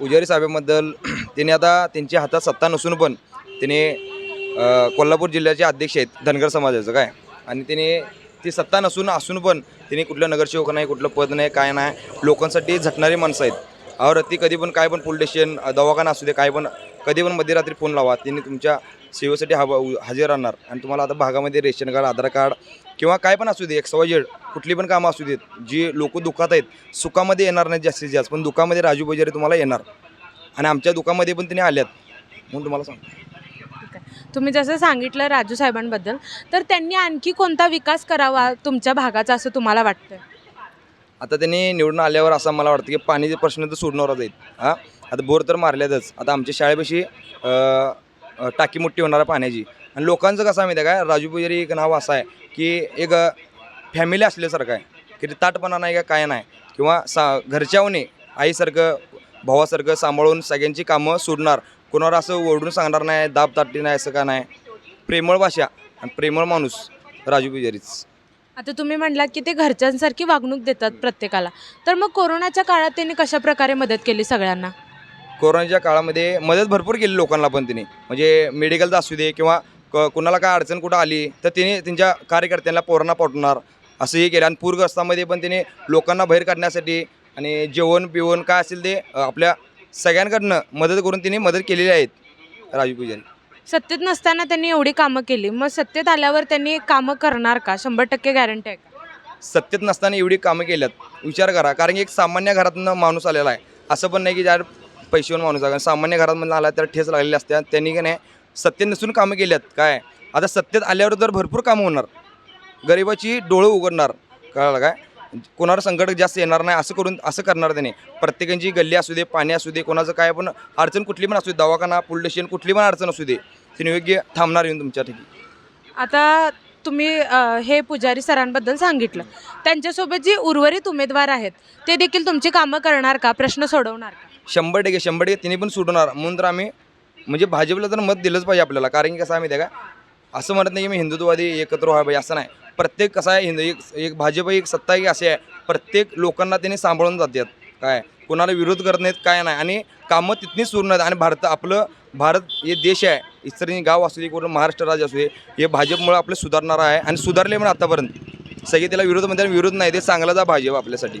पुजारी साहेबांबद्दल त्यांनी आता त्यांच्या हातात सत्ता नसून पण त्याने कोल्हापूर जिल्ह्याचे अध्यक्ष आहेत धनगर समाजाचं काय? आणि त्याने ती सत्ता नसून असून पण त्यांनी कुठलं नगरसेवक नाही कुठलं पद नाही काय नाही लोकांसाठी झटणारी माणसं आहेत. अहो ती कधी पण काय पण पोलीस स्टेशन दवाखाना असू दे काय पण कधी पण मध्यरात्री फोन लावा त्यांनी तुमच्या सेवेसाठी हवा हजर राहणार. आणि तुम्हाला आता भागामध्ये रेशन कार्ड आधार कार्ड किंवा काय पण असू दे एक्स वाय झेड कुठली पण कामं असू देत जी लोक दुःखात आहेत सुखामध्ये येणार नाही जास्तीत जास्त पण दुःखामध्ये राजू बजारे तुम्हाला येणार. आणि आमच्या दुःखामध्ये पण त्यांनी आल्यात म्हणून तुम्हाला सांगतो. ठीक आहे. तुम्ही जसं सांगितलं राजू साहेबांबद्दल तर त्यांनी आणखी कोणता विकास करावा तुमच्या भागाचा असं तुम्हाला वाटतं आता त्यांनी निवडून आल्यावर असं मला वाटतं की पाणीचे प्रश्न तर सोडणारच आहेत. हां? आता बोर तर मारल्यातच. आता आमच्या शाळेपाशी टाकी मोठी होणार पाण्याची. आणि लोकांचं कसं आहे माहिती आहे का? राजू पुजारी एक नाव असं आहे की एक फॅमिली असल्यासारखं आहे. की ते ताटपणा नाही का काय नाही. किंवा सा घरच्यावने आईसारखं भावासारखं सांभाळून सगळ्यांची कामं सोडणार. कोणावर असं ओरडून सांगणार नाही दाब ताटली नाही असं का नाही. प्रेमळ भाषा आणि प्रेमळ माणूस राजू पुजारीच. आता तुम्ही म्हणलात की ते घरच्यांसारखी वागणूक देतात प्रत्येकाला. तर मग कोरोनाच्या काळात त्यांनी कशा प्रकारे मदत केली सगळ्यांना? कोरोनाच्या काळामध्ये मदत भरपूर केली लोकांना पण तिने. म्हणजे मेडिकलचा असू दे किंवा क कुणाला काय अडचण कुठं आली तर तिने त्यांच्या कार्यकर्त्यांना पोरांना पाठवणार. असंही केलं. आणि पूरग्रस्तामध्ये पण तिने लोकांना बाहेर काढण्यासाठी आणि जेवण बिवण काय असेल ते आपल्या सगळ्यांकडनं मदत करून तिने मदत केलेली आहेत राजू पुजारी सत्तेत नसताना त्यांनी एवढी कामं केली. मग सत्तेत आल्यावर त्यांनी कामं करणार का? शंभर टक्के गॅरंटी आहे का? सत्तेत नसताना एवढी कामं केल्यात. विचार करा. कारण की एक सामान्य घरातनं माणूस आलेला आहे. असं पण नाही की ज्या पैशावर माणूस आहे. कारण सामान्य घरातमधून आला तर ठेस लागलेली असते. त्यांनी का नाही सत्तेत नसून कामं केल्यात काय? आता सत्तेत आल्यावर तर भरपूर कामं होणार. गरिबाची डोळं उघडणार. कळालं काय? कोणावर संकट जास्त येणार नाही असं करून असं करणार त्याने. प्रत्येकांची गल्ली असू दे पाणी असू दे कोणाचं काय पण अडचण कुठली पण असू दे दवाखाना पुलडेशन स्टेशन कुठली पण अडचण असू दे तिने योग्य थांबणार येऊन तुमच्या ठिकाणी. आता तुम्ही अ, हे पुजारी सरांबद्दल सांगितलं. त्यांच्यासोबत जी उर्वरित उमेदवार आहेत ते देखील तुमची कामं करणार का? प्रश्न सोडवणार का? शंभर टक्के शंभर टक्के तिने पण सुटवणार म्हणून तर आम्ही म्हणजे भाजपला तर मत दिलंच पाहिजे आपल्याला. कारण की कसं आम्ही माहिती आहे का असं म्हणत नाही की मी हिंदुत्ववादी एकत्र व्हायला पाहिजे असं नाही. प्रत्येक कसं आहे हिंदू एक एक भाजप एक सत्ता एक अशी आहे. प्रत्येक लोकांना त्यांनी सांभाळून जातात. काय? कोणाला विरोध करत नाहीत काय नाही. आणि कामं तिथनीच सुरू नाहीत. आणि भारत आपलं भारत हे देश आहे. इतरही गाव असू दे कुठलं महाराष्ट्र राज्य असू दे हे भाजपमुळे आपलं सुधारणार आहे आणि सुधारले पण आतापर्यंत. सगळे त्याला विरोध म्हणतात विरोध नाही ते चांगलाच आहे भाजप आपल्यासाठी.